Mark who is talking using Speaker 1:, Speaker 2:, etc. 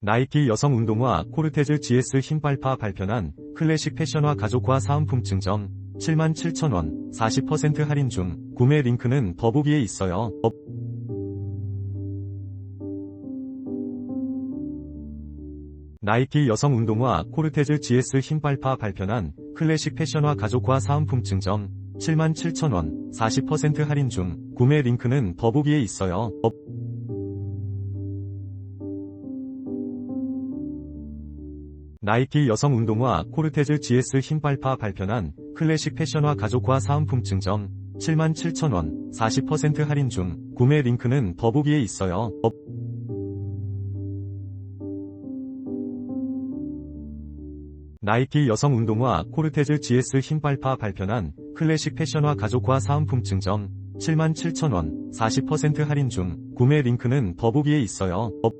Speaker 1: 나이키 여성 운동화 코르테즈 GS 흰빨파 발표한 클래식 패션화 가족화 사은품 증정 77,000원 40% 할인 중 구매 링크는 더보기에 있어요. 더- 나이키 여성 운동화 코르테즈 GS 흰빨파 발표한 클래식 패션화 가족화 사은품 증정 77,000원 40% 할인 중 구매 링크는 더보기에 있어요. 나이키 여성 운동화 코르테즈 GS 흰빨파 발표한 클래식 패션화 가족화 사은품 증정 77,000원 40% 할인 중 구매 링크는 더보기에 있어요. 더- 나이키 여성 운동화 코르테즈 GS 흰빨파 발표한 클래식 패션화 가족화 사은품 증정 77,000원 40% 할인 중 구매 링크는 더보기에 있어요. 더-